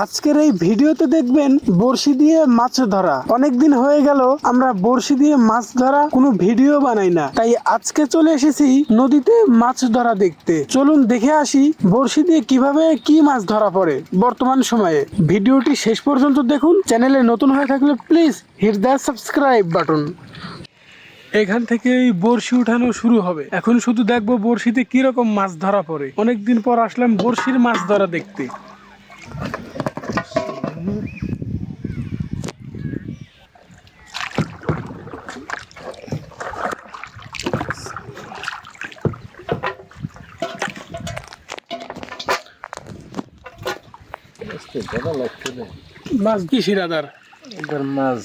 আজকের এই ভিডিওতে দেখবেন বড়শি দিয়ে মাছ ধরা। অনেকদিন হয়ে গেল, আমরা বড়শি দিয়ে মাছ ধরা কোনো ভিডিও বানাই না। তাই আজকে চলে এসেছি নদীতে মাছ ধরা দেখতে। চলুন দেখে আসি বড়শি দিয়ে কীভাবে কি মাছ ধরা পড়ে বর্তমান সময়ে। ভিডিওটি শেষ পর্যন্ত দেখুন, চ্যানেলে নতুন হয়ে থাকলে please hit the subscribe button এখান থেকে বড়শি উঠানো শুরু হবে। এখন শুধু দেখব বড়শিতে কীরকম মাছ ধরা পড়ে। অনেকদিন পর আসলাম বড়শির মাছ ধরা দেখতে। মাছ মাছ।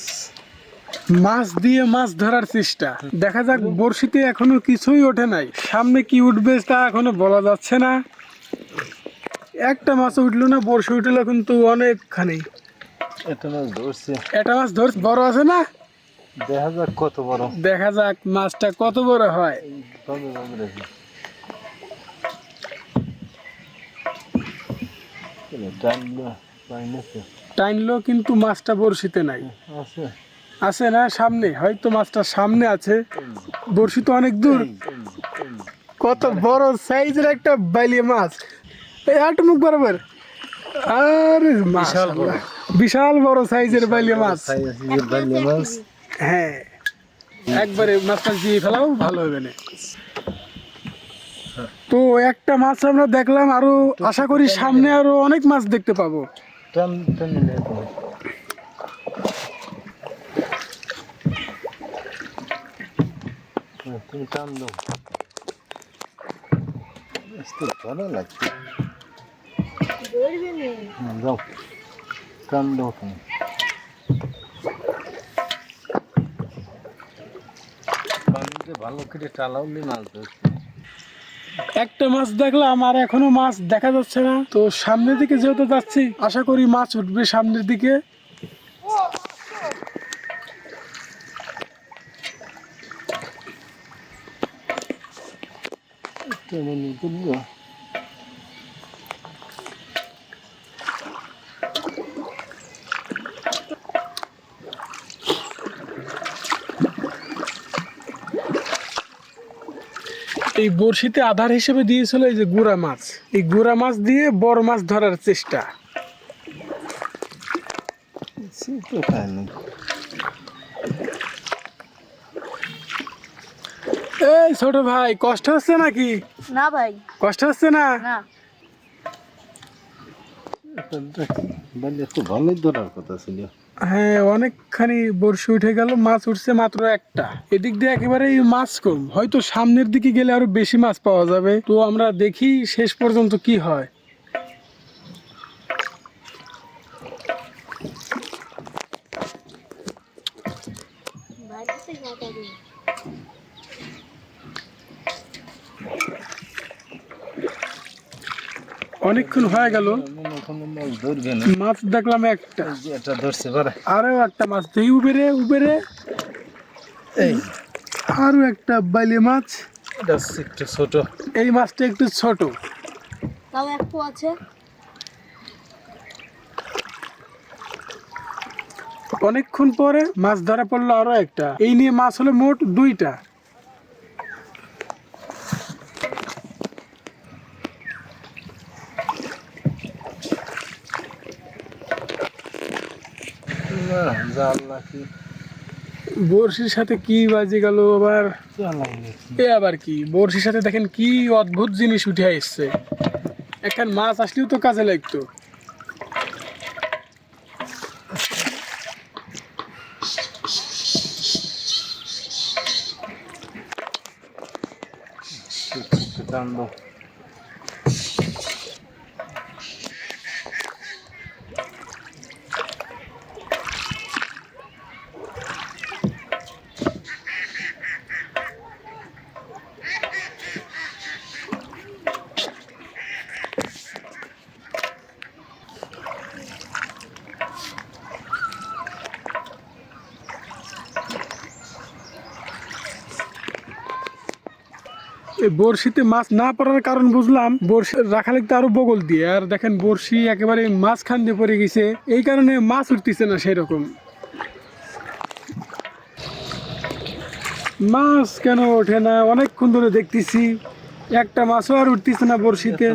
মাছ দিয়ে মাছ ধরার চেষ্টা। দেখা যাক বড়শিতে এখনও কিছুই ওঠে নাই। সামনে কি উঠবে তা এখনও বলা যাচ্ছে না। একটা মাছ উঠল না বড়শি উঠল কিন্তু অনেকখানি। এটা মাছ ধরছে। একটা মাছ ধর বড় আছে না? দেখা যাক কত বড়। দেখা যাক মাছটা কত বড় হয়। টাইনলো কিন্তু মাছটা বড়শিতে নাই। আছে। না সামনে? হয়তো মাছটা সামনে আছে। বড়শি তো অনেক দূর। কত বড় সাইজের একটা বাইলিয়ে মাছ। এই আট মুখ বরাবর। আরে বিশাল বড়। বিশাল বড় সাইজের বাইলিয়ে মাছ। হ্যাঁ। একবারে মাছটা দিয়ে ফেলাও ভালো হবে না। তো একটা মাছ আমরা দেখলাম আরও আশা করি সামনে আরও অনেক মাছ দেখতে পাবো। হ্যাঁ, ভালো লাগছে। যাও টালাউলি মাছ ধরছে একটা মাছ দেখলাম আর এখনও মাছ দেখা যাচ্ছে না। তো সামনের দিকে যেহেতু যাচ্ছি, আশা করি মাছ উঠবে সামনের দিকে। টেনে এই বড়শিতে আধার হিসেবে দিয়েছিল এই যে গুড়া মাছ। এই গুড়া মাছ দিয়ে বড় মাছ ধরার চেষ্টা। এই ছোট ভাই কষ্ট হচ্ছে নাকি? না ভাই। কষ্ট হচ্ছে না? না। বললে তো ভালোই ধরার কথা ছিল। হ্যাঁ অনেকখানি বর্ষি উঠে গেল, মাছ উঠছে মাত্র একটা। এদিক দিয়ে একেবারেই মাছ কম। হয়তো সামনের দিকে গেলে আরও বেশি মাছ পাওয়া যাবে। তো আমরা দেখি শেষ পর্যন্ত কি হয়। অনেকক্ষণ হয়ে গেল। মাছ দেখলাম একটা। এটা ধরছে পারে আরও একটা মাছ এই উবেরে উবেরে। এই। আরও একটা বাইলে মাছ। এটা একটু ছোট। এই মাছটা একটু ছোট। তাও একটু আছে। অনেকক্ষণ পরে মাছ ধরা পড়ল আরও একটা। এই নিয়ে মাছ হলো মোট দুইটা। জাল নাকি? বড়শির সাথে কি বাজে গেল আবার? এ আবার কি? বড়শির সাথে দেখেন কি অদ্ভুত জিনিস উঠে আসছে। এখন মাছ আসলেও তো কাজে লাগতো। একটু বড়শিতে মাছ না পড়ার কারণ বুঝলাম। বড়শি রাখা লাগতে আরও বগল দিয়ে। আর দেখেন বড়শি একেবারে মাঝখান দিয়ে পড়ে গেছে। এই কারণে মাছ উঠতেছে না সেরকম। মাছ কেন ওঠে না? অনেকক্ষণ ধরে দেখতেছি। একটা মাছও আর উঠতেছে না বড়শিতে।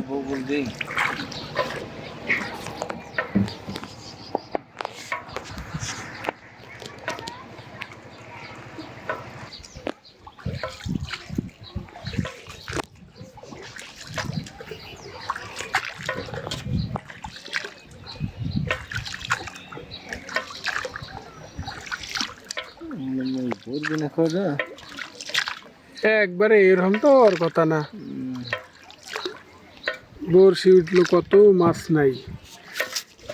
একবারে এরকম তো আর কথা না। বড়শি উঠল কত মাছ নাই।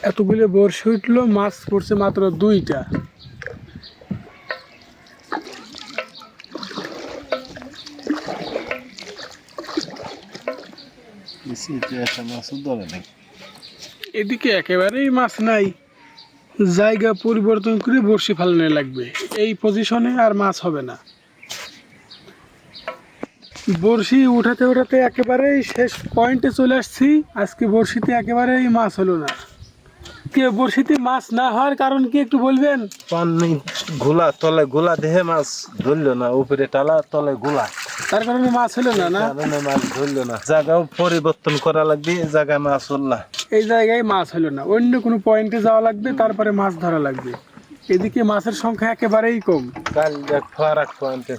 এতগুলো বড়শি উঠল মাছ পড়ছে মাত্র দুইটা। এদিকে একেবারেই মাছ নাই। জায়গা পরিবর্তন করে বড়শি ফালানো লাগবে। এই পজিশনে আর মাছ হবে না। বড়শি উঠাতে উঠাতে একেবারেই শেষ পয়েন্টে চলে আসছি। আজকে বড়শিতে একেবারেই মাছ হলো না। কে বড়শিতে মাছ না হওয়ার কারণ কি একটু বলবেন? পানি গোলা তলে গোলা দেহে মাছ ধরলো না উপরে টালা তলে গোলা তার কারণে মাছ হলো না না? কারণে মাছ ধরলো না। জায়গাও পরিবর্তন করা লাগবে জায়গায় মাছ হল না। এই জায়গায় মাছ হলো না। অন্য কোনো পয়েন্টে যাওয়া লাগবে তারপরে মাছ ধরা লাগবে। এদিকে মাছের সংখ্যা একেবারেই কম। কাল এক ফারাক পয়েন্টে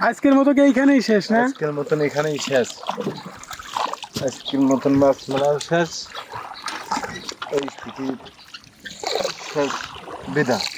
আজকের মতো কি এইখানেই শেষ না? আজকের মতন এখানেই শেষ। আজকের মতন মাছ মারাও শেষ। এই স্থিতি শেষ বিদায়